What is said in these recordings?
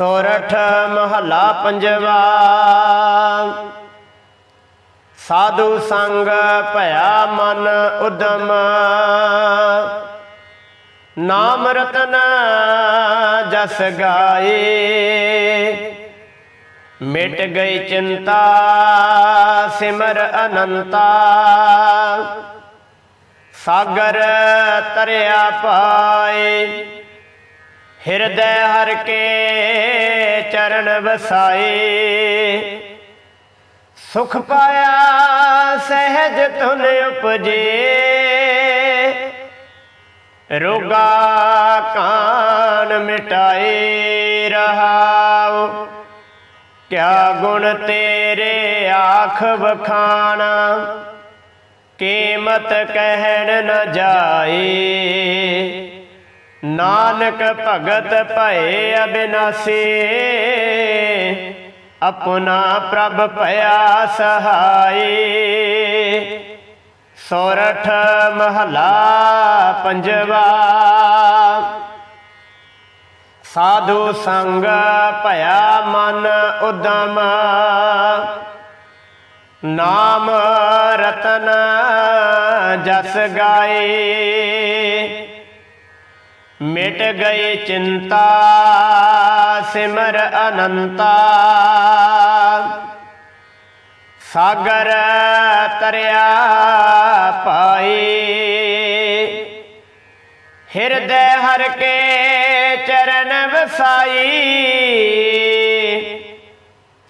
ਸੋਰਠ ਮਹੱਲਾ ਪੰਜਵਾ। ਸਾਧੂ ਸੰਗ ਭਇਆ ਮਨ ਉਦਮ। ਨਾਮ ਰਤਨ ਜਸ ਗਾਏ। ਮਿਟ ਗਈ ਚਿੰਤਾ, ਸਿਮਰ ਅਨੰਤਾ। ਸਾਗਰ ਤਰਿਆ ਪਾਏ। ਹਿਰਦੈ ਹਰ ਕੇ ਚਰਨ ਵਸਾਏ। ਸੁਖ ਪਾਇਆ ਸਹਿਜ ਤੁਨ ਉਪਜੇ। ਰੋਗਾ ਕਾਨ ਮਿਟਾਏ ਰਹਾਉ। ਕਿਆ ਗੁਣ ਤੇਰੇ ਆਖ ਬਖਾਣਾ ਕੀਮਤ ਕਹਿਣ ਨ ਜਾਏ। ਨਾਨਕ ਭਗਤ ਭਏ ਅਬਿਨਾਸੀ, ਆਪਣਾ ਪ੍ਰਭ ਭਇਆ ਸਹਾਈ। ਸੋਰਠ ਮਹਲਾ ਪੰਜਵਾ। ਸਾਧੂ ਸੰਗ ਭਇਆ ਮਨ ਉਦਮ। ਨਾਮ ਰਤਨ ਜਸ ਗਾਏ। ਮਿਟ ਗਏ ਚਿੰਤਾ, ਸਿਮਰ ਅਨੰਤਾ। ਸਾਗਰ ਤਰਿਆ ਪਾਈ ਹਿਰਦੈ ਹਰ ਕੇ ਚਰਨ ਵਸਾਈ।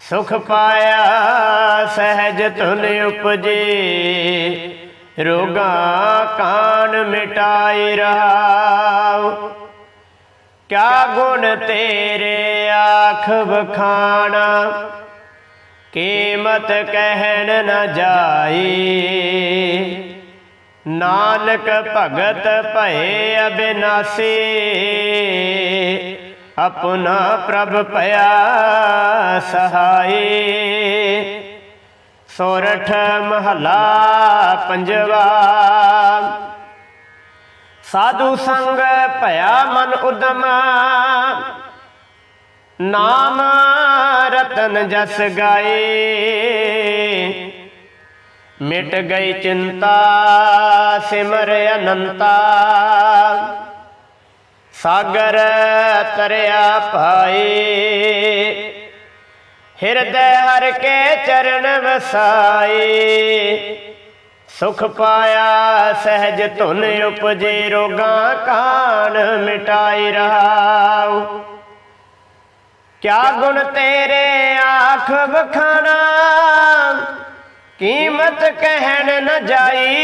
ਸੁਖ ਪਾਇਆ ਸਹਿਜ ਤੁਨ ਉਪਜੇ। ਰੋਗਾ ਕਾਨ ਮਿਟਾਈ ਰਹਾਉ। ਕਿਆ ਗੁਣ ਤੇਰੇ ਆਖ ਬਖਾਣਾ ਕੀਮਤ ਕਹਿਣ ਨਾ ਜਾਈ। ਨਾਨਕ ਭਗਤ ਭਏ ਅਬਿਨਾਸੀ। ਆਪਣਾ ਪ੍ਰਭ ਭਇਆ ਸਹਾਈ। ਸੋਰਠ ਮਹਲਾ ਪੰਜਵਾ। ਸਾਧੂ ਸੰਗ ਭਇਆ ਮਨ ਉਦਮ। ਨਾਮ ਰਤਨ ਜਸ ਗਾਏ। ਮਿਟ ਗਈ ਚਿੰਤਾ, ਸਿਮਰ ਅਨੰਤਾ। ਸਾਗਰ ਤਰਿਆ ਪਾਏ। ਹਿਰਦੈ ਹਰ ਕੇ ਚਰਨ ਵਸਾਏ। ਸੁਖ ਪਾਇਆ ਸਹਿਜ ਧੁਨ ਉਪਜੇ, ਰੋਗਾ ਕਾਨ ਮਿਟਾਈ ਰਹਾਉ। ਕਿਆ ਗੁਣ ਤੇਰੇ ਆਖ ਬਖਾਣਾ ਕੀਮਤ ਕਹਿਣ ਨ ਜਾਈ।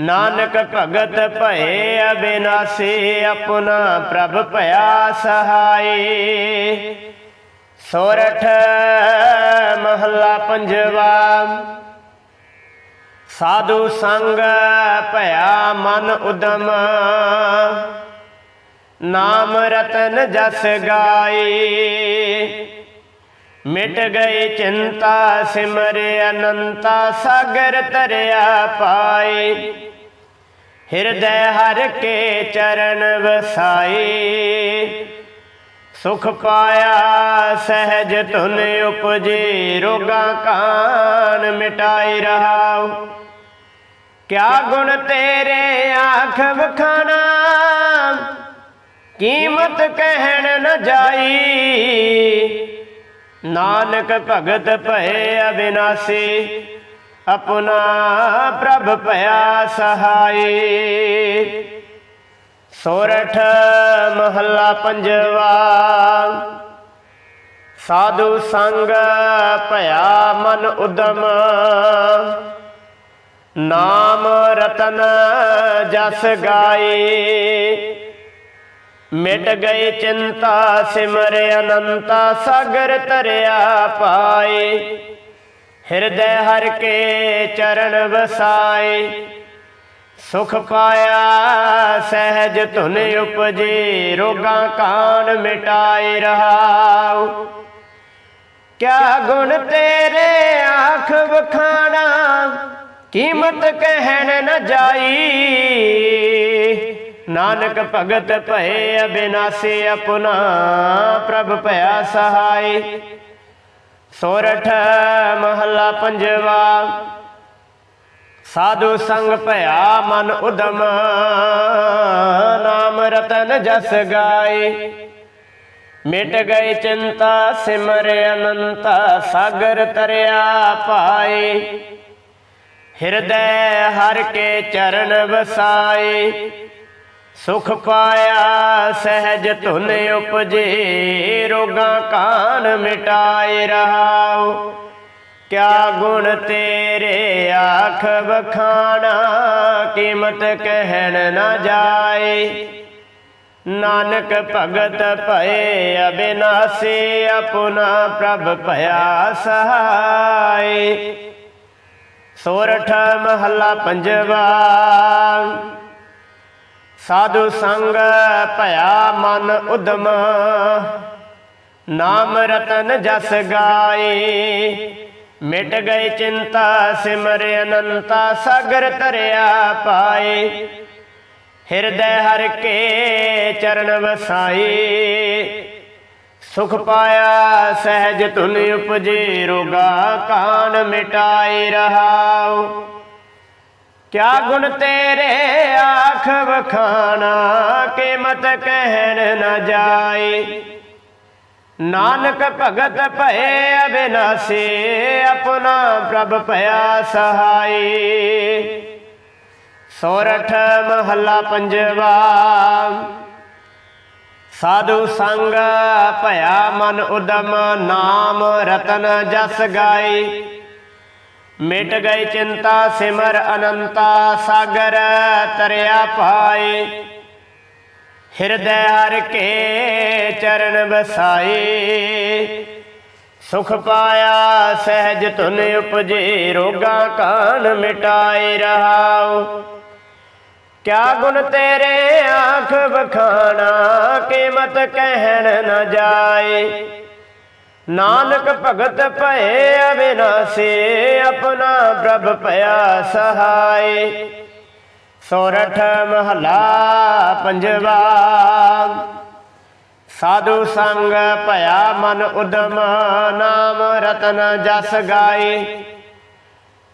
ਨਾਨਕ ਭਗਤ ਭਏ ਅਬਿਨਾਸੀ, ਆਪਣਾ ਪ੍ਰਭ ਭਇਆ ਸਹਾਈ ਸੋਰਠ ਮਹੱਲਾ ਪੰਜਵਾ। ਸਾਧੂ ਸੰਗ ਭਇਆ ਮਨ ਉਦਮ। ਨਾਮ ਰਤਨ ਜਸ ਗਾਏ ਮਿਟ ਗਈ ਚਿੰਤਾ ਸਿਮਰ ਅਨੰਤਾ ਸਾਗਰ ਤਰਿਆ ਪਾਏ ਹਿਰਦੈ ਹਰ ਕੇ ਚਰਨ ਵਸਾਈ। ਸੁਖ ਪਾਇਆ ਸਹਿਜ ਧੁਨ ਉਪਜੇ, ਰੋਗਾ ਕਾਨ ਮਿਟਾਈ ਰਹਾਉ। ਕਿਆ ਗੁਣ ਤੇਰੇ ਆਖ ਵਖਾਣਾ, ਕੀਮਤ ਕਹਿਣ ਨ ਜਾਈ। ਨਾਨਕ ਭਗਤ ਭਏ ਅਬਿਨਾਸੀ, ਆਪਣਾ ਪ੍ਰਭ ਭਇਆ ਸਹਾਈ। ਸੋਰਠ ਮਹੱਲਾ ਪੰਜਵਾ। ਸਾਧੂ ਸੰਗ ਭਇਆ ਮਨ ਉਦਮ। ਨਾਮ ਰਤਨ ਜਸ ਗਾਏ। ਮਿਟ ਗਏ ਚਿੰਤਾ ਸਿਮਰ ਅਨੰਤਾ ਸਾਗਰ ਤਰਿਆ ਪਾਏ। ਹਿਰਦੈ ਹਰ ਕੇ ਚਰਨ ਵਸਾਏ। ਸੁਖ ਪਾਇਆ, ਸਹਿਜ ਧੁਨ ਉਪਜੇ, ਰੋਗਾਂ ਕਾਨ ਮਿਟਾਏ ਰਹਾਉ। ਕਿਆ ਗੁਣ ਤੇਰੇ ਆਖ ਵਖਾਣਾ, ਕੀਮਤ ਕਹਿਣ ਨ ਜਾਈ। ਨਾਨਕ ਭਗਤ ਭਏ ਅਬਿਨਾਸੀ ਆਪਣਾ, ਪ੍ਰਭ ਭਇਆ ਸਹਾਈ। ਸੋਰਠ ਮਹੱਲਾ ਪੰਜਵਾ ਸਾਧੂ ਸੰਗ ਭਇਆ ਮਨ ਉਦਮ, ਨਾਮ ਰਤਨ ਜਸ ਗਾਏ। ਮਿਟ ਗਏ ਚਿੰਤਾ, ਸਿਮਰ ਅਨੰਤ, ਸਾਗਰ ਤਰਿਆ ਪਾਏ। ਹਿਰਦੈ ਹਰ ਕੇ ਚਰਨ ਵਸਾਏ। ਸੁਖ ਪਾਇਆ ਸਹਿਜ ਧੁਨ ਉਪਜੇ, ਰੋਗਾਂ ਕਾਨ ਮਿਟਾਏ ਰਹਾਉ। ਕਿਆ ਗੁਣ ਤੇਰੇ ਆਖ ਬਖਾਣਾ ਕੀਮਤ ਕਹਿਣ ਨਾ ਜਾਏ। ਨਾਨਕ ਭਗਤ ਭਏ, ਅਬਿਨਾਸੀ ਆਪਣਾ ਪ੍ਰਭ ਭਇਆ ਸਹਾਈ ਸੋਰਠ ਮਹੱਲਾ ਪੰਜਵਾ। ਸਾਧੂ ਸੰਗ ਭਇਆ ਮਨ ਉਦਮ। ਨਾਮ ਰਤਨ ਜਸ ਗਾਏ। ਮਿਟ ਗਏ ਚਿੰਤਾ ਸਿਮਰ ਅਨੰਤਾ ਸਾਗਰ ਧਰਿਆ ਪਾਏ। ਹਿਰਦੈ ਹਰ ਕੇ ਚਰਨ ਵਸਾਈ ਸੁਖ ਪਾਇਆ ਸਹਿਜ ਧੁਨ ਉਪਜੇ, ਰੋਗਾ ਕਾਨ ਮਿਟਾਏ ਰਹਾਉ। ਕਿਆ ਗੁਣ ਤੇਰੇ ਆਖ ਵਖਾਣਾ ਕੀਮਤ ਕਹਿਣ ਨਾ ਜਾਏ। ਨਾਨਕ ਭਗਤ ਭਏ ਅਬਿਨਾਸੀ, ਆਪਣਾ ਪ੍ਰਭ ਭਇਆ ਸਹਾਈ। ਸੋਰਠ ਮਹੱਲਾ ਪੰਜਵਾ, ਸਾਧੂ ਸੰਗ ਭਇਆ ਮਨ ਉਦਮ, ਨਾਮ ਰਤਨ ਜਸ ਗਾਈ। ਮਿਟ ਗਈ ਚਿੰਤਾ ਸਿਮਰ ਅਨੰਤਾ, ਸਾਗਰ ਤਰਿਆ ਪਾਏ ਹਿਰਦੈ ਹਰ ਕੇ ਚਰਨ ਬਸਾਈ ਸੁਖ ਪਾਇਆ ਸਹਿਜ ਧੁਨ ਉਪਜੇ, ਰੋਗਾਂ ਕਾਨ ਮਿਟਾਏ ਰਹਾਉ। ਕਿਆ ਗੁਣ ਤੇਰੇ ਆਖ ਬਖਾਣਾ ਕੀਮਤ ਕਹਿਣ ਨਾ ਜਾਏ। ਨਾਨਕ ਭਗਤ ਭਏ ਅਬਿਨਾਸੀ, ਆਪਣਾ ਪ੍ਰਭ ਭਇਆ ਸਹਾਈ ਸੋਰਠ ਮਹਲਾ ਪੰਜਵਾ। ਸਾਧੂ ਸੰਗ ਭਇਆ ਮਨ ਉਦਮ, ਨਾਮ ਰਤਨ ਜਸ ਗਾਏ।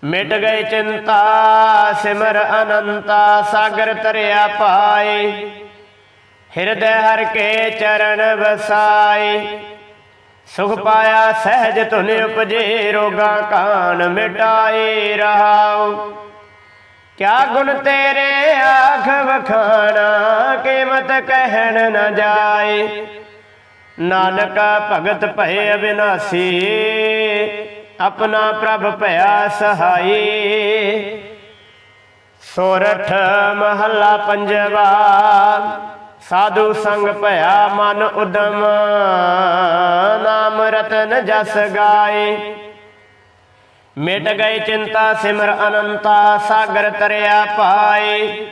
ਮਿਟ ਗਏ ਚਿੰਤਾ, ਸਿਮਰ ਅਨੰਤਾ, ਸਾਗਰ ਤਰਿਆ ਪਾਏ। ਹਿਰਦੈ ਹਰ ਕੇ ਚਰਨ ਵਸਾਏ। ਸੁਖ ਪਾਇਆ ਸਹਿਜ ਧੁਨ ਉਪਜੇ, ਰੋਗਾ ਕਾਨ ਮਿਟਾਏ ਰਹਾਉ। ਕਿਆ ਗੁਣ ਤੇਰੇ ਆਖ ਵਖਾਣਾ, ਕੀਮਤ ਕਹਿਣ ਨਾ ਜਾਏ। ਨਾਨਕ ਭਗਤ ਭਏ ਅਬਿਨਾਸੀ, ਆਪਣਾ ਪ੍ਰਭ ਭਇਆ ਸਹਾਈ। ਸੋਰਠ ਮਹੱਲਾ ਪੰਜਵਾ, ਸਾਧੂ ਸੰਗ ਭਇਆ ਮਨ ਉਦਮ, ਨਾਮ ਰਤਨ ਜਸ ਗਾਏ। ਮਿਟ ਗਏ ਚਿੰਤਾ ਸਿਮਰ ਅਨੰਤਾ, ਸਾਗਰ ਤਰਿਆ ਪਾਏ।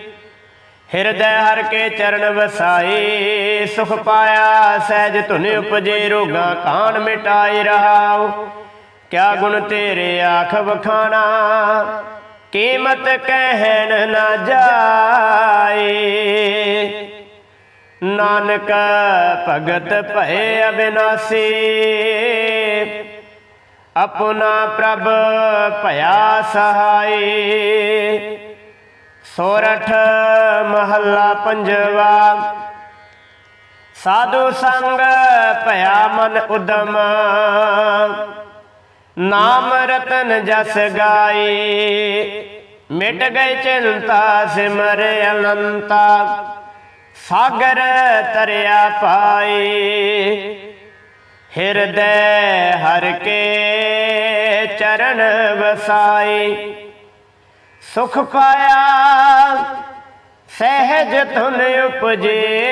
ਹਿਰਦੈ ਹਰ ਕੇ ਚਰਨ ਵਸਾਈ ਸੁਖ ਪਾਇਆ, ਸਹਿਜ ਧੁਨ ਉਪਜੇ, ਰੋਗਾ ਕਾਨ ਮਿਟਾਈ ਰਹਾਉ। ਕਿਆ ਗੁਣ ਤੇਰੇ ਆਖ ਵਖਾਣਾ, ਕੀਮਤ ਕਹਿਣ ਨਾ ਜਾਏ। ਨਾਨਕ ਭਗਤ ਭਏ ਅਬਿਨਾਸੀ। ਆਪਣਾ ਪ੍ਰਭ ਭਇਆ ਸਹਾਈ। ਸੋਰਠ ਮਹੱਲਾ ਪੰਜਵਾ। ਸਾਧੂ ਸੰਗ ਭਇਆ ਮਨ ਉਦਮ। ਨਾਮ ਰਤਨ ਜਸ ਗਾਏ ਮਿਟ ਗਏ ਚਿੰਤਾ ਸਿਮਰ ਅਨੰਤਾ। ਸਾਗਰ ਤਰਿਆ ਪਾਏ ਹਿਰਦੈ ਹਰ ਕੇ ਚਰਨ ਸੁਖ ਪਾਇਆ, ਸਹਿਜ ਧੁਨ ਉਪਜੇ।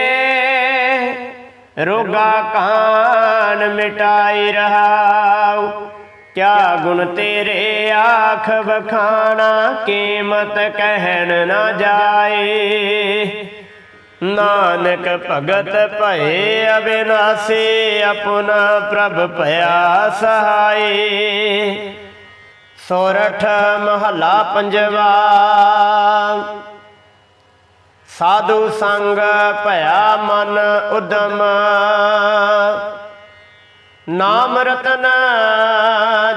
ਰੋਗਾ ਕਾਨ ਮਿਟਾਈ ਰਹਾਉ। ਕਿਆ ਗੁਣ ਤੇਰੇ ਆਖ ਬਖਾਣਾ ਕੀਮਤ ਕਹਿਣ ਨਾ ਜਾਏ। ਨਾਨਕ ਭਗਤ ਭਏ, ਅਬਿਨਾਸੀ ਆਪਣਾ ਪ੍ਰਭ ਭਇਆ ਸਹਾਈ ਸੋਰਠ ਮਹੱਲਾ ਪੰਜਵਾ। ਸਾਧੂ ਸੰਗ ਭਇਆ ਮਨ ਉਦਮ। ਨਾਮ ਰਤਨ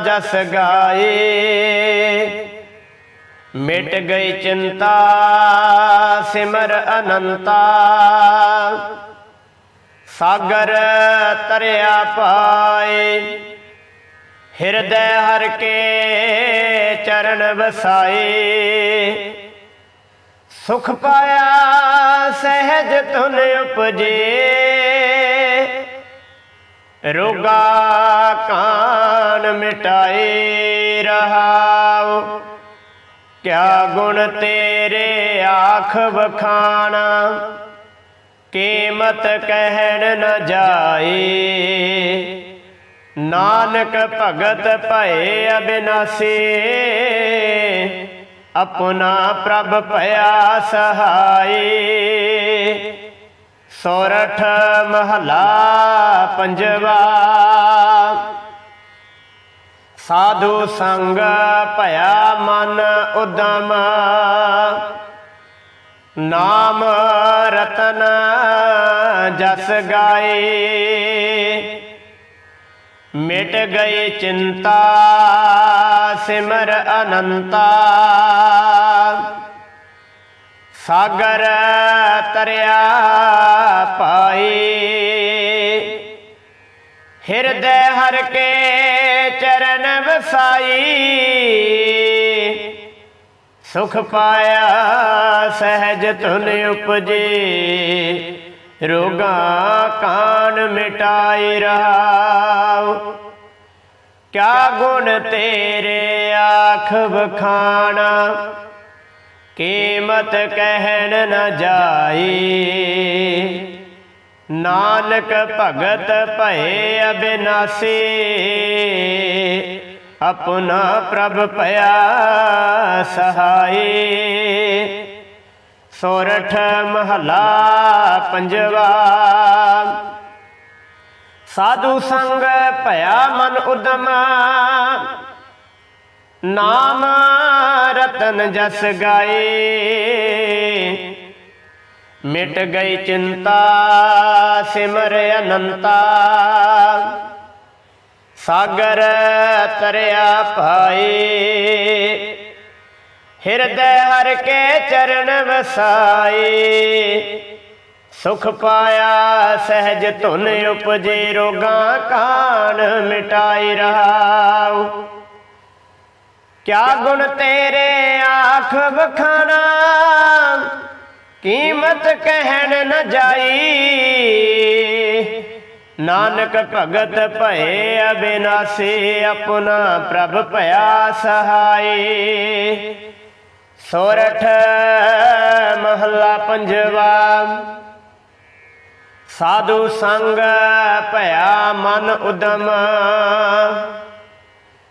ਜਸ ਗਾਏ। ਮਿਟ ਗਈ ਚਿੰਤਾ, ਸਿਮਰ ਅਨੰਤਾ। ਸਾਗਰ ਤਰਿਆ ਪਾਏ। ਹਿਰਦੈ ਹਰ ਕੇ ਚਰਨ ਵਸਾਏ। ਸੁਖ ਪਾਇਆ ਸਹਿਜ ਤੁਨ ਉਪਜੇ। ਰੋਗਾ ਕਾਨ ਮਿਟਾਏ ਰਹਾਉ। ਕਿਆ ਗੁਣ ਤੇਰੇ ਆਖ ਵਖਾਣਾ। ਕੀਮਤ ਕਹਿਣ ਨ ਜਾਏ। ਨਾਨਕ ਭਗਤ ਭਏ ਅਬਿਨਾਸੀ। ਆਪਣਾ ਪ੍ਰਭ ਭਇਆ ਸਹਾਈ। ਸੋਰਠ ਮਹਲਾ ਪੰਜਵਾ। ਸਾਧੂ ਸੰਗ ਭਇਆ ਮਨ ਉਦਮ। ਨਾਮ ਰਤਨ ਜਸ ਗਾਏ। ਮਿਟ ਗਏ ਚਿੰਤਾ, ਸਿਮਰ ਅਨੰਤਾ। ਸਾਗਰ ਤਰਿਆ ਪਾਈ। ਹਿਰਦੈ ਹਰ ਕੇ ਚਰਨ ਵਸਾਈ। ਸੁਖ ਪਾਇਆ ਸਹਿਜ ਤੁਨ ਉਪਜੇ। ਰੋਗਾ ਕਾਨ ਮਿਟਾਈ ਰਹਾਉ। ਕਿਆ ਗੁਣ ਤੇਰੇ ਆਖ ਵਖਾਣਾ। ਕੀਮਤ ਕਹਿਣ ਨਾ ਜਾਈ। ਨਾਨਕ ਭਗਤ ਭਏ ਅਬਿਨਾਸੀ। ਆਪਣਾ ਪ੍ਰਭ ਭਇਆ ਸਹਾਈ। ਸੋਰਠ ਮਹਲਾ ਪੰਜਵਾ। ਸਾਧੂ ਸੰਗ ਭਇਆ ਮਨ ਉਦਮ। ਨਾਮ ਰਤਨ ਜਸ ਗਾਏ। ਮਿਟ ਗਈ ਚਿੰਤਾ, ਸਿਮਰ ਅਨੰਤਾ। ਸਾਗਰ ਤਰਿਆ ਭਾਈ ਹਿਰਦੈ ਹਰ ਕੇ ਚਰਨ ਵਸਾਈ ਸੁਖ ਪਾਇਆ ਸਹਿਜ ਧੁਨ ਉਪਜੇ, ਰੋਗਾ ਕਾਨ ਮਿਟਾਈ ਰਹਾਉ। ਕਿਆ ਗੁਣ ਤੇਰੇ ਆਖ ਵਖਾਣਾ, ਕੀਮਤ ਕਹਿਣ ਨ ਜਾਈ। ਨਾਨਕ ਭਗਤ ਭਏ ਅਬਿਨਾਸੀ, ਆਪਣਾ ਪ੍ਰਭ ਭਇਆ ਸਹਾਈ ਸੋਰਠ ਮਹੱਲਾ ਪੰਜਵਾ। ਸਾਧੂ ਸੰਗ ਭਇਆ ਮਨ ਉਦਮ।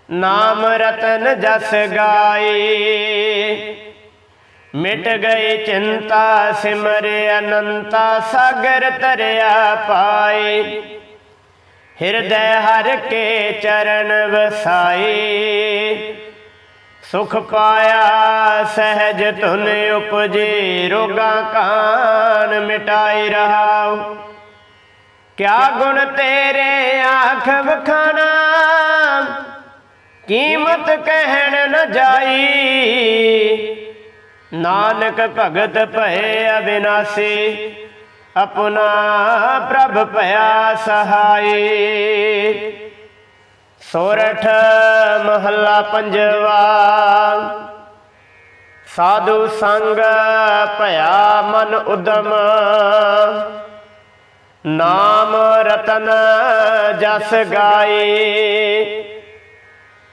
ਨਾਮ ਰਤਨ ਜਸ ਗਾਏ ਮਿਟ ਗਈ ਚਿੰਤਾ ਸਿਮਰੇ ਅਨੰਤਾ ਸਾਗਰ ਤਰਿਆ ਪਾਏ ਹਿਰਦੈ ਹਰ ਕੇ ਚਰਨ ਵਸਾਈ। ਸੁਖ ਪਾਇਆ ਸਹਿਜ ਧੁਨ ਉਪਜੇ, ਰੋਗਾ ਕਾਨ ਮਿਟਾਈ ਰਹਾਉ। ਕਿਆ ਗੁਣ ਤੇਰੇ ਆਖ ਵਖਾਣਾ, ਕੀਮਤ ਕਹਿਣ ਨ ਜਾਈ। ਨਾਨਕ ਭਗਤ ਭਏ ਅਬਿਨਾਸੀ, ਆਪਣਾ ਪ੍ਰਭ ਭਇਆ ਸਹਾਈ। ਸੋਰਠ ਮਹੱਲਾ ਪੰਜਵਾ। ਸਾਧੂ ਸੰਗ ਭਇਆ ਮਨ ਉਦਮ। ਨਾਮ ਰਤਨ ਜਸ ਗਾਏ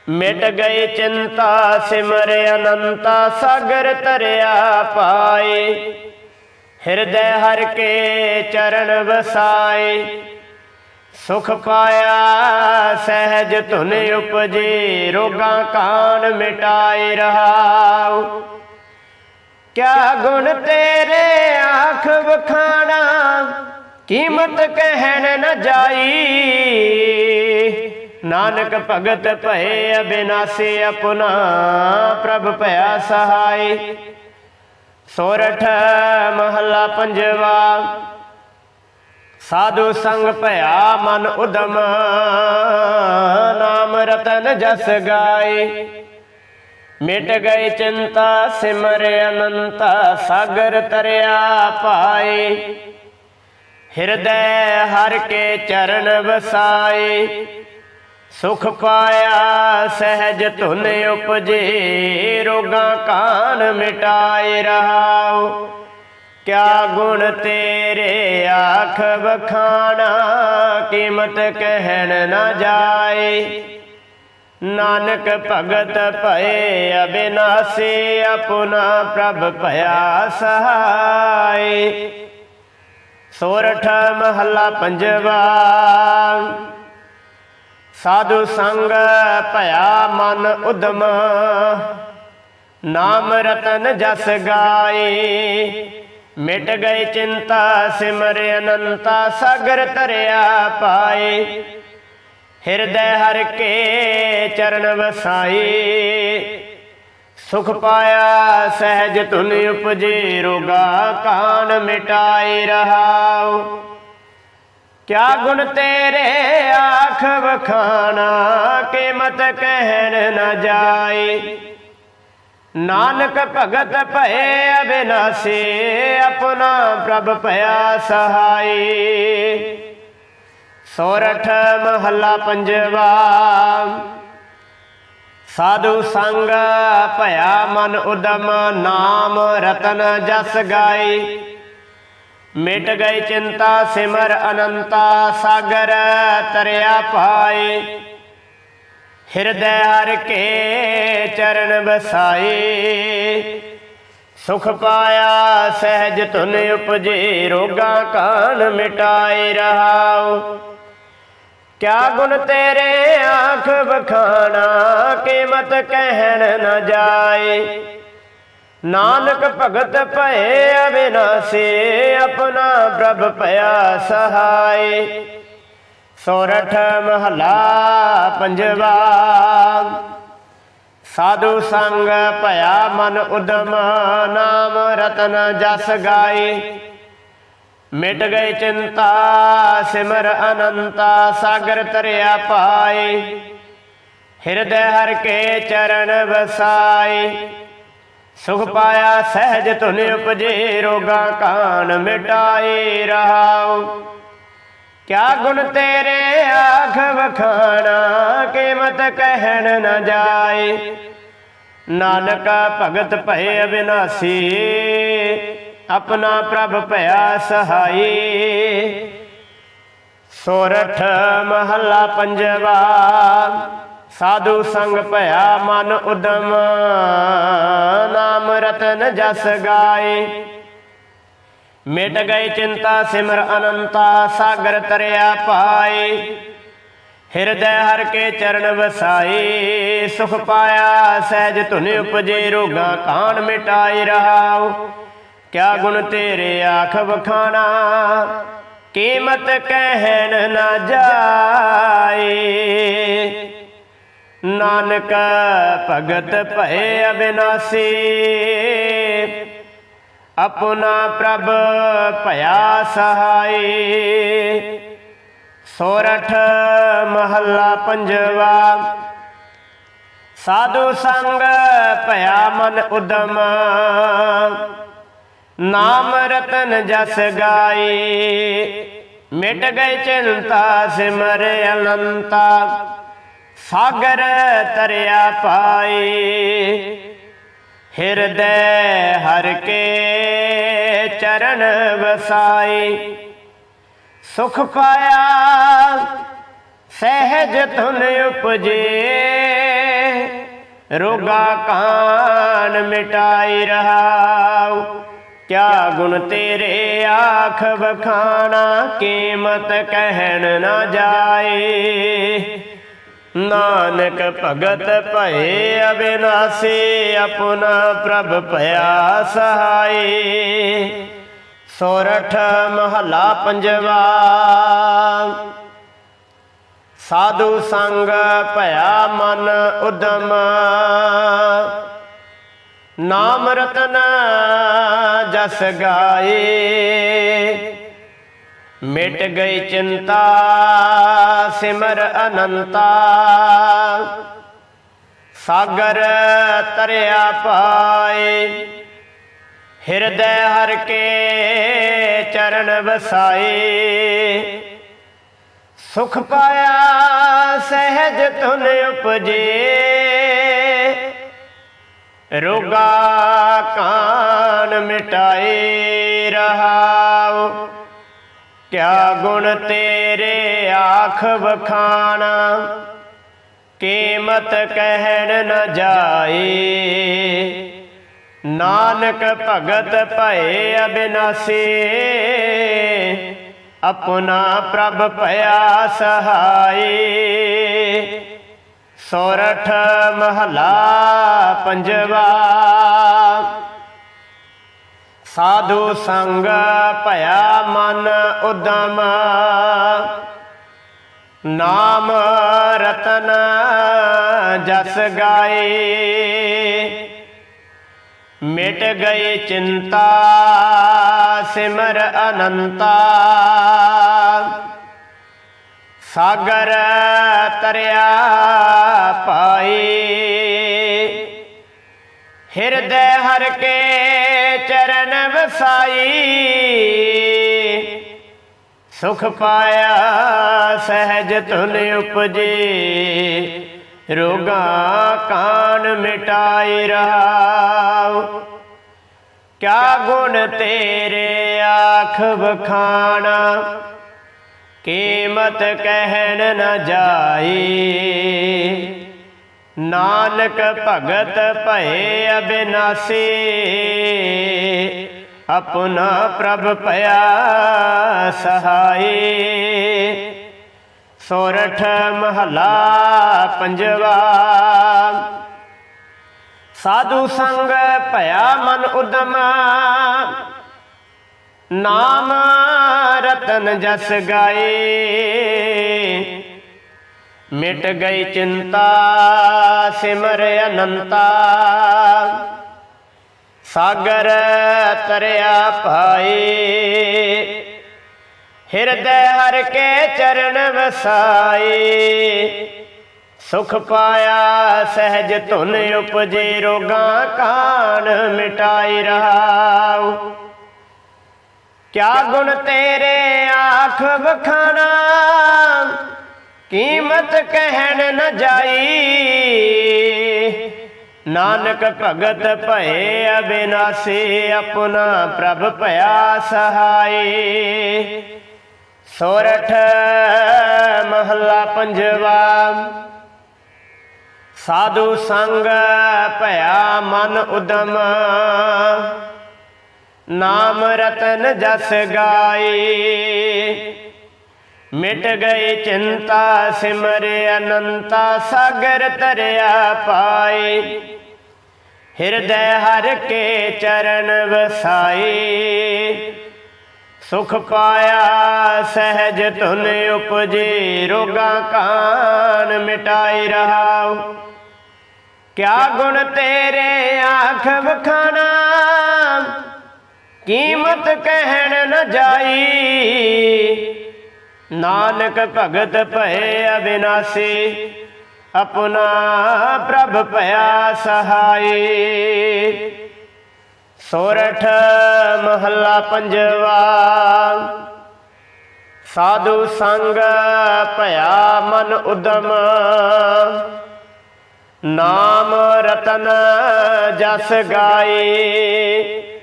ਮਿਟ ਗਈ ਚਿੰਤਾ ਸਿਮਰ ਅਨੰਤਾ ਸਾਗਰ ਤਰਿਆ ਪਾਏ ਹਿਰਦੈ ਹਰ ਕੇ ਚਰਨ ਵਸਾਏ ਸੁਖ ਪਾਇਆ, ਸਹਿਜ ਧੁਨ ਉਪਜੇ, ਰੋਗਾਂ ਕਾਨ ਮਿਟਾਏ ਰਹਾਉ। ਕਿਆ ਗੁਣ ਤੇਰੇ ਆਖ ਵਖਾਣਾ, ਕੀਮਤ ਕਹਿਣ ਨ ਜਾਈ। ਨਾਨਕ ਭਗਤ ਭਏ, ਅਬਿਨਾਸੀ ਆਪਣਾ, ਪ੍ਰਭ ਭਇਆ ਸਹਾਈ। ਸੋਰਠ ਮਹੱਲਾ ਪੰਜਵਾ ਸਾਧੂ ਸੰਗ ਭਇਆ ਮਨ ਉਦਮ, ਨਾਮ ਰਤਨ ਜਸ ਗਾਏ। ਮਿਟ ਗਏ ਚਿੰਤਾ, ਸਿਮਰ ਅਨੰਤ, ਸਾਗਰ ਤਰਿਆ ਪਾਏ। ਹਿਰਦੈ ਹਰ ਕੇ ਚਰਨ ਵਸਾਏ। ਸੁਖ ਪਾਇਆ ਸਹਿਜ ਧੁਨ ਉਪਜੇ, ਰੋਗਾਂ ਕਾਨ ਮਿਟਾਏ ਰਹਾਉ ਕਿਆ ਗੁਣ ਤੇਰੇ ਆਖ ਵਖਾਣਾ, ਕੀਮਤ ਕਹਿਣ ਨਾ ਜਾਏ। ਨਾਨਕ ਭਗਤ ਭਏ ਅਬਿਨਾਸੀ, ਆਪਣਾ ਪ੍ਰਭ ਭਇਆ ਸਹਾਈ ਸੋਰਠ ਮਹੱਲਾ ਪੰਜਵਾ, ਸਾਧੂ ਸੰਗ ਭਇਆ ਮਨ ਉਦਮ, ਨਾਮ ਰਤਨ ਜਸ ਗਾਏ। ਮਿਟ ਗਏ ਚਿੰਤਾ, ਸਿਮਰ ਅਨੰਤਾ, ਸਾਗਰ ਤਰਿਆ ਪਾਏ। ਹਿਰਦੈ ਹਰ ਕੇ ਚਰਨ ਵਸਾਈ ਸੁਖ ਪਾਇਆ ਸਹਿਜ ਧੁਨ ਉਪਜੇ, ਰੋਗਾ ਕਾਨ ਮਿਟਾਏ ਰਹਾਉ। ਕਿਆ ਗੁਣ ਤੇਰੇ ਆਖ ਵਖਾਣਾ ਕੀਮਤ ਕਹਿਣ ਨਾ ਜਾਏ। ਨਾਨਕ ਭਗਤ ਭਏ ਅਬਿਨਾਸੀ, ਆਪਣਾ ਪ੍ਰਭ ਭਇਆ ਸਹਾਈ। ਸੋਰਠ ਮਹੱਲਾ ਪੰਜਵਾ, ਸਾਧੂ ਸੰਗ ਭਇਆ ਮਨ ਉਦਮ, ਨਾਮ ਰਤਨ ਜਸ ਗਾਈ। ਮਿਟ ਗਈ ਚਿੰਤਾ ਸਿਮਰ ਅਨੰਤਾ, ਸਾਗਰ ਤਰਿਆ ਪਾਏ ਹਿਰਦੈ ਹਰ ਕੇ ਚਰਨ ਬਸਾਏ ਸੁਖ ਪਾਇਆ ਸਹਿਜ ਧੁਨ ਉਪਜੇ, ਰੋਗਾ ਕਾਨ ਮਿਟਾਏ ਰਹਾਉ। ਕਿਆ ਗੁਣ ਤੇਰੇ ਆਖ ਬਖਾਣਾ ਕੀਮਤ ਕਹਿਣ ਨਾ ਜਾਏ। ਨਾਨਕ ਭਗਤ ਭਏ ਅਬਿਨਾਸੀ ਆਪਣਾ ਪ੍ਰਭ ਭਇਆ ਸਹਾਈ ਸੋਰਠ ਮਹਲਾ ਪੰਜਵਾ। ਸਾਧੂ ਸੰਗ ਭਇਆ ਮਨ ਉਦਮ, ਨਾਮ ਰਤਨ ਜਸ ਗਾਏ ਮਿਟ ਗਏ ਚਿੰਤਾ, ਸਿਮਰ ਅਨੰਤਾ, ਸਾਗਰ ਤਰਿਆ ਪਾਏ ਹਿਰਦੈ ਹਰ ਕੇ ਚਰਨ ਵਸਾਏ ਸੁਖ ਪਾਇਆ ਸਹਿਜ ਧੁਨ ਉਪਜੇ, ਰੋਗਾ ਕਾਨ ਮਿਟਾਏ ਰਹਾਉ। ਕਿਆ ਗੁਣ ਤੇਰੇ ਆਖ ਵਖਾਣਾ ਕੀਮਤ ਕਹਿਣ ਨਾ ਜਾਏ। ਨਾਨਕ ਭਗਤ ਭਏ ਅਬਿਨਾਸੀ, ਆਪਣਾ ਪ੍ਰਭ ਭਇਆ ਸਹਾਈ। ਸੋਰਠ ਮਹੱਲਾ ਪੰਜਵਾ, ਸਾਧੂ ਸੰਗ ਭਇਆ ਮਨ ਉਦਮ, ਨਾਮ ਰਤਨ ਜਸ ਗਾਏ। ਮਿਟ ਗਈ ਚਿੰਤਾ ਸਿਮਰ ਅਨੰਤਾ, ਸਾਗਰ ਤਰਿਆ ਪਾਏ ਹਿਰਦੈ ਹਰ ਕੇ ਚਰਨ ਵਸਾਈ, ਸੁਖ ਪਾਇਆ ਸਹਿਜ ਧੁਨ ਉਪਜੇ, ਰੋਗਾ ਕਾਨ ਮਿਟਾਈ ਰਹਾਉ। ਕਿਆ ਗੁਣ ਤੇਰੇ ਆਖ ਵਖਾਣਾ, ਕੀਮਤ ਕਹਿਣ ਨਾ ਜਾਏ। ਨਾਨਕ ਭਗਤ ਭਏ ਅਬਿਨਾਸੀ। ਆਪਣਾ ਪ੍ਰਭ ਭਇਆ ਸਹਾਈ। ਸੋਰਠ ਮਹੱਲਾ ਪੰਜਵਾ। ਸਾਧੂ ਸੰਗ ਭਇਆ ਮਨ ਉਦਮ। ਨਾਮ ਰਤਨ ਜਸ ਗਾਏ ਮਿਟ ਗਏ ਚਿੰਤਾ ਸਿਮਰ ਅਨੰਤਾ। ਸਾਗਰ ਤਰਿਆ ਪਾਏ ਹਿਰਦੈ ਹਰ ਕੇ ਚਰਨ ਵਸਾਈ ਸੁਖ ਪਾਇਆ, ਸਹਿਜ ਧੁਨ ਉਪਜੇ। ਰੋਗਾ ਕਾਨ ਮਿਟਾਈ ਰਹਾਉ। ਕਿਆ ਗੁਣ ਤੇਰੇ ਆਖ ਬਖਾਣਾ ਕੀਮਤ ਕਹਿਣ ਨਾ ਜਾਏ। ਨਾਨਕ ਭਗਤ ਭਏ ਅਬਿਨਾਸੀ, ਆਪਣਾ ਪ੍ਰਭ ਭਇਆ ਸਹਾਈ। ਸੋਰਠ ਮਹੱਲਾ ਪੰਜਵਾ। ਸਾਧੂ ਸੰਗ ਭਇਆ ਮਨ ਉਦਮ। ਨਾਮ ਰਤਨ ਜਸ ਗਾਏ। ਮਿਟ ਗਈ ਚਿੰਤਾ, ਸਿਮਰ ਅਨੰਤਾ। ਸਾਗਰ ਤਰਿਆ ਪਾਏ, ਹਿਰਦੈ ਹਰ ਕੇ ਚਰਨ ਵਸਾਏ। ਸੁਖ ਪਾਇਆ ਸਹਿਜ ਤੁਨ ਉਪਜੇ। ਰੋਗਾ ਕਾਨ ਮਿਟਾਏ ਰਹਾਉ। ਕਿਆ ਗੁਣ ਤੇਰੇ ਆਖ ਵਖਾਣਾ? ਕੀਮਤ ਕਹਿਣ ਨ ਜਾਏ। ਨਾਨਕ ਭਗਤ ਭਏ ਅਬਿਨਾਸੀ। ਆਪਣਾ ਪ੍ਰਭ ਭਇਆ ਸਹਾਈ। ਸੋਰਠ ਮਹਲਾ ਪੰਜਵਾ। ਸਾਧੂ ਸੰਗ ਭਇਆ ਮਨ ਉਦਮ। ਨਾਮ ਰਤਨ ਜਸ ਗਾਏ। ਮਿਟ ਗਈ ਚਿੰਤਾ, ਸਿਮਰ ਅਨੰਤਾ। ਸਾਗਰ ਤਰਿਆ ਪਾਈ ਹਿਰਦੈ ਹਰ ਕੇ ਚਰਨ ਵਸਾਈ। ਸੁਖ ਪਾਇਆ ਸਹਿਜ ਤੁਨ ਉਪਜੇ। ਰੋਗਾਂ ਕਾਨ ਮਿਟਾਈ ਰਹਾਉ। ਕਿਆ ਗੁਣ ਤੇਰੇ ਆਖ ਬਖਾਣਾ ਕੀਮਤ ਕਹਿਣ ਨਾ ਜਾਏ ਨਾਨਕ ਭਗਤ ਭਏ ਅਬਿਨਾਸੀ, ਆਪਣਾ ਪ੍ਰਭ ਭਇਆ ਸਹਾਈ। ਸੋਰਠ ਮਹਲਾ ਪੰਜਵਾ, ਸਾਧੂ ਸੰਗ ਭਇਆ ਮਨ ਉਦਮ। ਨਾਮ ਰਤਨ ਜਸ ਗਾਏ। ਮਿਟ ਗਈ ਚਿੰਤਾ, ਸਿਮਰ ਅਨੰਤਾ। ਸਾਗਰ ਤਰਿਆ ਭਾਈ, ਹਿਰਦੈ ਹਰ ਕੇ ਚਰਨ ਵਸਾਈ। ਸੁਖ ਪਾਇਆ ਸਹਿਜ ਧੁਨ ਉਪਜੇ, ਰੋਗਾਂ ਕਾਨ ਮਿਟਾਈ ਰਹਾਉ। ਕਿਆ ਗੁਣ ਤੇਰੇ ਆਖ ਵਖਾਣਾ ਕੀਮਤ ਕਹਿਣ ਨ ਜਾਈ। ਨਾਨਕ ਭਗਤ ਭਏ ਅਬਿਨਾਸੀ, ਆਪਣਾ ਪ੍ਰਭ ਭਇਆ ਸਹਾਈ। ਸੋਰਠ ਮਹੱਲਾ ਪੰਜਵਾ, ਸਾਧੂ ਸੰਗ ਭਇਆ ਮਨ ਉਦਮ। ਨਾਮ ਰਤਨ ਜਸ ਗਾਏ ਮਿਟ ਗਏ ਚਿੰਤਾ ਸਿਮਰੇ ਅਨੰਤਾ ਸਾਗਰ ਤਰਿਆ ਪਾਏ। ਹਿਰਦੈ ਹਰ ਕੇ ਚਰਨ ਵਸਾਏ। ਸੁਖ ਪਾਇਆ ਸਹਿਜ ਧੁਨ ਉਪਜੇ, ਰੋਗਾਂ ਕਾਨ ਮਿਟਾਈ ਰਹਾਉ। ਕਿਆ ਗੁਣ ਤੇਰੇ ਆਖ ਵਖਾਣਾ, ਕੀਮਤ ਕਹਿਣ ਨ ਜਾਈ। ਨਾਨਕ ਭਗਤ ਭਏ ਅਬਿਨਾਸੀ, ਆਪਣਾ ਪ੍ਰਭ ਭਇਆ ਸਹਾਈ। ਸੋਰਠ ਮਹੱਲਾ ਪੰਜਵਾ, ਸਾਧੂ ਸੰਗ ਭਇਆ ਮਨ ਉਦਮ। ਨਾਮ ਰਤਨ ਜਸ ਗਾਏ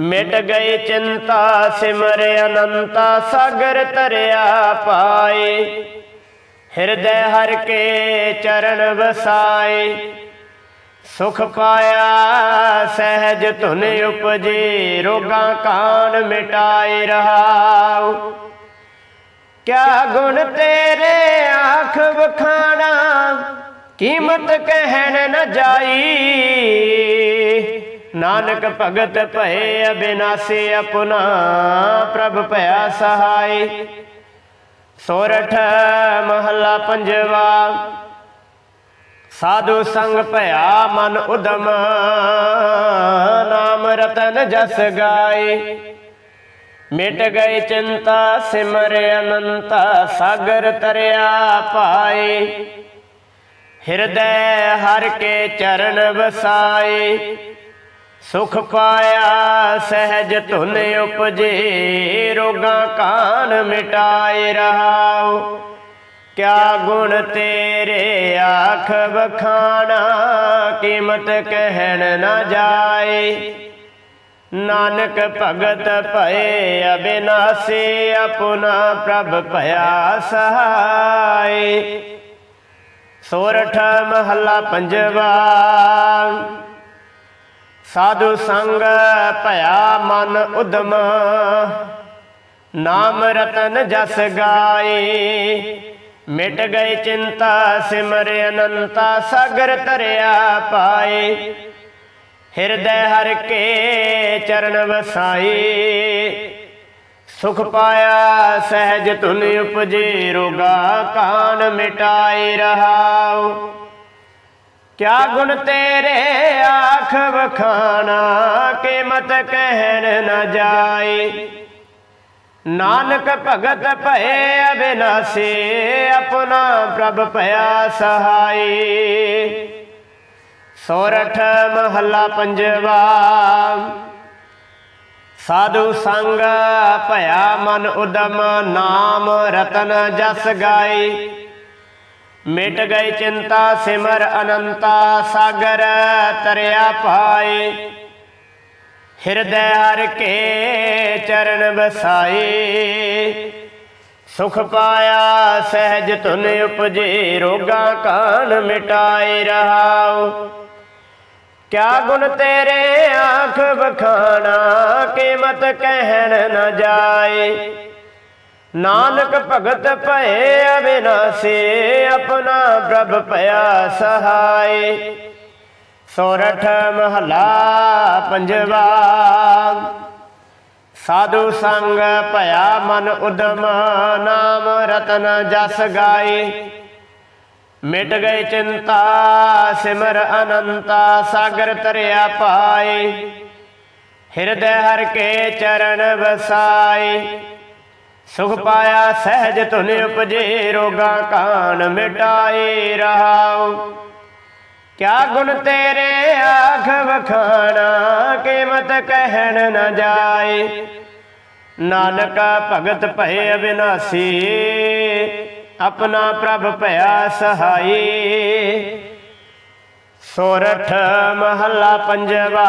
ਮਿਟ ਗਏ ਚਿੰਤਾ, ਸਿਮਰ ਅਨੰਤਾ, ਸਾਗਰ ਤਰਿਆ ਪਾਏ। ਹਿਰਦੈ ਹਰ ਕੇ ਚਰਨ ਵਸਾਏ। ਸੁਖ ਪਾਇਆ ਸਹਿਜ ਧੁਨ ਉਪਜੇ, ਰੋਗਾ ਕਾਨ ਮਿਟਾਏ ਰਹਾਉ। ਕਿਆ ਗੁਣ ਤੇਰੇ ਆਖ ਵਖਾਣਾ, ਕੀਮਤ ਕਹਿਣ ਨ ਜਾਈ। ਨਾਨਕ ਭਗਤ ਭਏ ਅਬਿਨਾਸੀ ਆਪਣਾ ਪ੍ਰਭ ਭਇਆ ਸਹਾਈ। ਸੋਰਠ ਮਹੱਲਾ ਪੰਜਵਾ, ਸਾਧੂ ਸੰਗ ਭਇਆ ਮਨ ਉਦਮ, ਨਾਮ ਰਤਨ ਜਸ ਗਾਏ ਮਿਟ ਗਈ ਚਿੰਤਾ ਸਿਮਰ ਅਨੰਤਾ, ਸਾਗਰ ਤਰਿਆ ਪਾਏ ਹਿਰਦੈ ਹਰ ਕੇ ਚਰਨ ਵਸਾਏ ਸੁਖ ਪਾਇਆ ਸਹਿਜ ਧੁਨ ਉਪਜੇ, ਰੋਗਾਂ ਕਾਨ ਮਿਟਾਏ ਰਹਾਉ। ਕਿਆ ਗੁਣ ਤੇਰੇ ਆਖ ਬਖਾਣਾ ਕੀਮਤ ਕਹਿਣ ਨਾ ਜਾਏ। ਨਾਨਕ ਭਗਤ ਭਏ, ਅਬਿਨਾਸੀ ਆਪਣਾ ਪ੍ਰਭ ਭਇਆ ਸਹਾਈ ਸੋਰਠ ਮਹੱਲਾ ਪੰਜਵਾ। ਸਾਧੂ ਸੰਗ ਭਇਆ ਮਨ ਉਦਮ। ਨਾਮ ਰਤਨ ਜਸ ਗਾਏ, ਮਿਟ ਗਏ ਚਿੰਤਾ ਸਿਮਰ ਅਨੰਤਾ ਸਾਗਰ ਤਰਿਆ ਪਾਏ। ਹਿਰਦੈ ਹਰ ਕੇ ਚਰਨ ਵਸਾਈ ਸੁਖ ਪਾਇਆ ਸਹਿਜ ਧੁਨ ਉਪਜੇ, ਰੋਗਾ ਕਾਨ ਮਿਟਾਏ ਰਹਾਉ। ਕਿਆ ਗੁਣ ਤੇਰੇ ਆਖ ਵਖਾਣਾ, ਕੀਮਤ ਕਹਿਣ ਨਾ ਜਾਏ। ਨਾਨਕ ਭਗਤ ਭਏ ਅਬਿਨਾਸੀ, ਆਪਣਾ ਪ੍ਰਭ ਭਇਆ ਸਹਾਈ ਸੋਰਠ ਮਹੱਲਾ ਪੰਜਵਾ, ਸਾਧੂ ਸੰਗ ਭਇਆ ਮਨ ਉਦਮ, ਨਾਮ ਰਤਨ ਜਸ ਗਾਈ ਮਿਟ ਗਈ ਚਿੰਤਾ ਸਿਮਰ ਅਨੰਤਾ ਸਾਗਰ ਤਰਿਆ ਪਾਏ ਹਿਰਦੈ ਹਰ ਕੇ ਚਰਨ ਬਸਾਈ ਸੁਖ ਪਾਇਆ ਸਹਿਜ ਧੁਨ ਉਪਜੇ, ਰੋਗਾਂ ਕਾਨ ਮਿਟਾਏ ਰਹਾਉ। ਕਿਆ ਗੁਣ ਤੇਰੇ ਆਖ ਬਖਾਣਾ ਕੀਮਤ ਕਹਿਣ ਨਾ ਜਾਏ। ਨਾਨਕ ਭਗਤ ਭਏ ਅਬਿਨਾਸੀ, ਆਪਣਾ ਪ੍ਰਭ ਭਇਆ ਸਹਾਈ। ਸੋਰਠ ਮਹਲਾ ਪੰਜਵਾ, ਸਾਧੂ ਸੰਗ ਭਇਆ ਮਨ ਉਦਮ, ਨਾਮ ਰਤਨ ਜਸ ਗਾਏ ਮਿਟ ਗਏ ਚਿੰਤਾ, ਸਿਮਰ ਅਨੰਤਾ, ਸਾਗਰ ਤਰਿਆ ਪਾਏ ਹਿਰਦੈ ਹਰ ਕੇ ਚਰਨ ਵਸਾਏ ਸੁਖ ਪਾਇਆ ਸਹਿਜ ਧੁਨ ਉਪਜੇ, ਰੋਗਾਂ ਕਾਨ ਮਿਟਾਏ ਰਹਾਉ। ਕਿਆ ਗੁਣ ਤੇਰੇ ਆਖ ਵਖਾਣਾ, ਕੀਮਤ ਕਹਿਣ ਨਾ ਜਾਏ। ਨਾਨਕ ਭਗਤ ਭਏ ਅਬਿਨਾਸੀ, ਆਪਣਾ ਪ੍ਰਭ ਭਇਆ ਸਹਾਈ। ਸੋਰਠ ਮਹੱਲਾ ਪੰਜਵਾ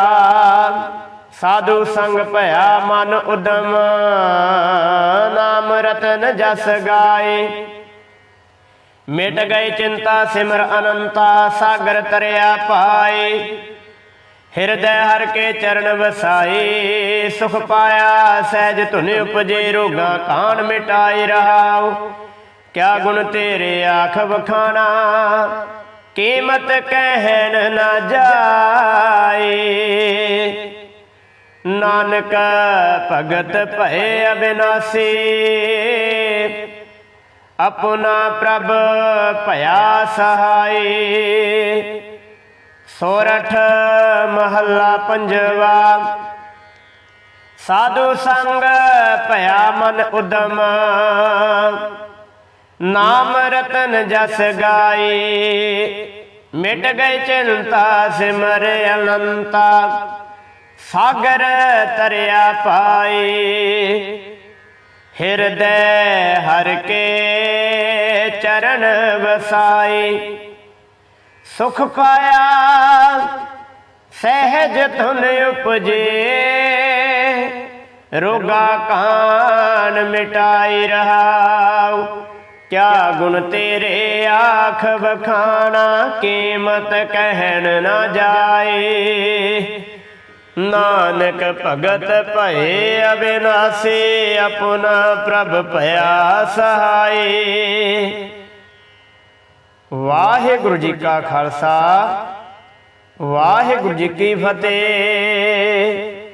ਸਾਧੂ ਸੰਗ ਭਇਆ ਮਨ ਉਦਮ, ਨਾਮ ਰਤਨ ਜਸ ਗਾਏ। ਮਿਟ ਗਏ ਚਿੰਤਾ ਸਿਮਰ ਅਨੰਤਾ, ਸਾਗਰ ਤਰਿਆ ਪਾਏ। ਹਿਰਦੈ ਹਰ ਕੇ ਚਰਨ ਵਸਾਈ ਸੁਖ ਪਾਇਆ ਸਹਿਜ ਧੁਨ ਉਪਜੇ, ਰੋਗਾ ਕਾਨ ਮਿਟਾਈ ਰਹਾਉ। ਕਿਆ ਗੁਣ ਤੇਰੇ ਆਖ ਵਖਾਣਾ, ਕੀਮਤ ਕਹਿਣ ਨਾ ਜਾਏ। ਨਾਨਕ ਭਗਤ ਭਏ ਅਬਿਨਾਸੀ। ਆਪਣਾ ਪ੍ਰਭ ਭਇਆ ਸਹਾਈ। ਸੋਰਠ ਮਹੱਲਾ ਪੰਜਵਾ। ਸਾਧੂ ਸੰਗ ਭਇਆ ਮਨ ਉਦਮ। ਨਾਮ ਰਤਨ ਜਸ ਗਾਏ ਮਿਟ ਗਏ ਚਿੰਤਾ ਸਿਮਰ ਅਨੰਤਾ। ਸਾਗਰ ਤਰਿਆ ਪਾਏ ਹਿਰਦੈ ਹਰ ਕੇ ਚਰਨ ਵਸਾਈ। ਸੁਖ ਪਾਇਆ, ਸਹਿਜ ਧੁਨ ਉਪਜੇ, ਰੋਗਾ ਕਾਨ ਮਿਟਾਈ ਰਹਾਉ। ਕਿਆ ਗੁਣ ਤੇਰੇ ਆਖ ਬਖਾਣਾ ਕੀਮਤ ਕਹਿਣ ਨਾ ਜਾਏ। ਨਾਨਕ ਭਗਤ ਭਏ ਅਬਿਨਾਸੀ, ਆਪਣਾ ਪ੍ਰਭ ਭਇਆ ਸਹਾਈ। ਵਾਹਿਗੁਰੂ ਜੀ ਕਾ ਖਾਲਸਾ, ਵਾਹਿਗੁਰੂ ਜੀ ਕੀ ਫਤਿਹ।